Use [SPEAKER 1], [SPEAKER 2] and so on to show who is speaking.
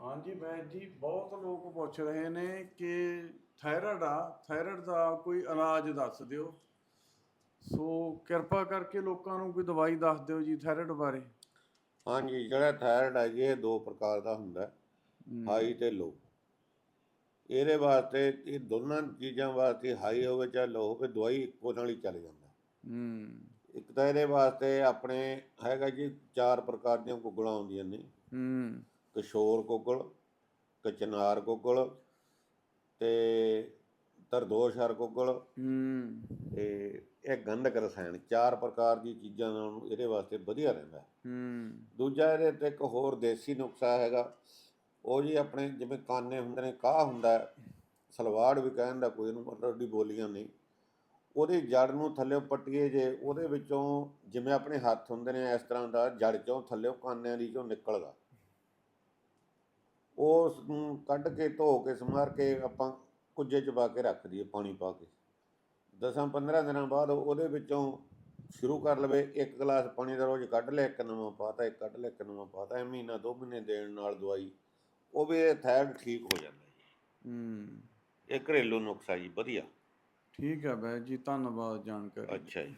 [SPEAKER 1] ਹਾਂਜੀ ਵੈਦ ਜੀ ਬਹੁਤ ਲੋਕ ਪੁੱਛ ਰਹੇ ਨੇ ਕਿ ਥਾਇਰਾਇਡ ਆ ਥਾਇਰਾਇਡ ਦਾ ਕੋਈ ਇਲਾਜ ਦੱਸ ਦਿਓ। ਸੋ ਕਿਰਪਾ ਕਰਕੇ ਲੋਕਾਂ ਨੂੰ ਕੋਈ ਦਵਾਈ ਦੱਸ ਦਿਓ ਜੀ ਥਾਇਰਾਇਡ ਬਾਰੇ।
[SPEAKER 2] ਹਾਂਜੀ ਜਿਹੜਾ ਥਾਇਰਾਇਡ ਹੈ ਜੀ ਇਹ ਦੋ ਪ੍ਰਕਾਰ ਦਾ ਹੁੰਦਾ ਹੈ, ਹਾਈ ਤੇ ਲੋ। ਇਹਦੇ ਵਾਸਤੇ ਇਹ ਦੋਨਾਂ ਚੀਜ਼ਾਂ ਵਾਸਤੇ ਹਾਈ ਹੋਵੇ ਚਾਹੇ ਲੋ ਹੋਵੇ ਦਵਾਈ ਇੱਕੋ ਨਾਲ ਹੀ ਚੱਲ ਜਾਂਦਾ।
[SPEAKER 1] ਹੂੰ।
[SPEAKER 2] ਇੱਕ ਤਾਂ ਇਹਦੇ ਵਾਸਤੇ ਆਪਣੇ ਹੈਗਾ ਜੀ ਚਾਰ ਪ੍ਰਕਾਰ ਦੀਆਂ ਗੁੱਗਲਾਂ ਆਉਂਦੀਆਂ ਨੇ।
[SPEAKER 1] ਹੂੰ।
[SPEAKER 2] ਕਿਸ਼ੋਰ ਗੁੱਗਲ ਕਚਨਾਰ ਗੁੱਗਲ ਤੇ ਤਰਦੋਸ਼ਰ ਗੁੱਗਲ
[SPEAKER 1] ਹੂੰ।
[SPEAKER 2] ਤੇ ਇਹ ਗੰਧਕ ਰਸਾਇਣ ਚਾਰ ਪ੍ਰਕਾਰ ਦੀ ਚੀਜ਼ਾਂ ਨਾਲ ਇਹਦੇ ਵਾਸਤੇ ਵਧੀਆ ਰਹਿੰਦਾ ਹੈ। ਦੂਜਾ ਇਹਦੇ ਤੇ ਇੱਕ ਹੋਰ ਦੇਸੀ ਨੁਕਸਾ ਹੈਗਾ ਉਹ ਜੀ ਆਪਣੇ ਜਿਵੇਂ ਕਾਨੇ ਹੁੰਦੇ ਨੇ ਕਾਹ ਹੁੰਦਾ ਸਲਵਾੜ ਵੀ ਕਹਿੰਦਾ ਕੋਈ ਇਹਨੂੰ ਮਤਲਬ ਦੀ ਬੋਲੀਆਂ ਨਹੀਂ। ਉਹਦੀ ਜੜ ਨੂੰ ਥੱਲੇ ਪੱਟੀਏ ਜੇ ਉਹਦੇ ਵਿੱਚੋਂ ਜਿਵੇਂ ਆਪਣੇ ਹੱਥ ਹੁੰਦੇ ਨੇ ਇਸ ਤਰ੍ਹਾਂ ਦਾ ਜੜ ਚੋਂ ਥੱਲੇ ਕਾਨਿਆਂ ਦੀ ਚੋਂ ਨਿਕਲਦਾ। ਉਸ ਨੂੰ ਕੱਢ ਕੇ ਧੋ ਕੇ ਸਮਾਰ ਕੇ ਆਪਾਂ ਕੁੱਜੇ 'ਚ ਪਾ ਕੇ ਰੱਖ ਦਈਏ ਪਾਣੀ ਪਾ ਕੇ। ਦਸਾਂ 15 ਦਿਨਾਂ ਬਾਅਦ ਉਹਦੇ ਵਿੱਚੋਂ ਸ਼ੁਰੂ ਕਰ ਲਵੇ ਇੱਕ ਗਲਾਸ ਪਾਣੀ ਦਾ ਰੋਜ਼ ਕੱਢ ਲਿਆ ਇੱਕ ਨਵਾਂ ਪਾਤਾ ਇੱਕ ਕੱਢ ਲਿਆ ਇੱਕ ਨਵਾਂ ਪਾਤਾ ਇਹ ਮਹੀਨਾ ਦੋ ਮਹੀਨੇ ਦੇਣ ਨਾਲ ਦਵਾਈ ਉਹ ਵੀ ਇਹ ਥਾਇਰਡ ਠੀਕ ਹੋ ਜਾਂਦਾ ਜੀ।
[SPEAKER 1] ਹੂੰ।
[SPEAKER 2] ਇਹ ਘਰੇਲੂ ਨੁਕਸਾ ਜੀ ਵਧੀਆ।
[SPEAKER 1] ਠੀਕ ਹੈ ਵੈਦ ਜੀ ਧੰਨਵਾਦ ਜਾਣਕਾਰੀ।
[SPEAKER 2] ਅੱਛਾ ਜੀ।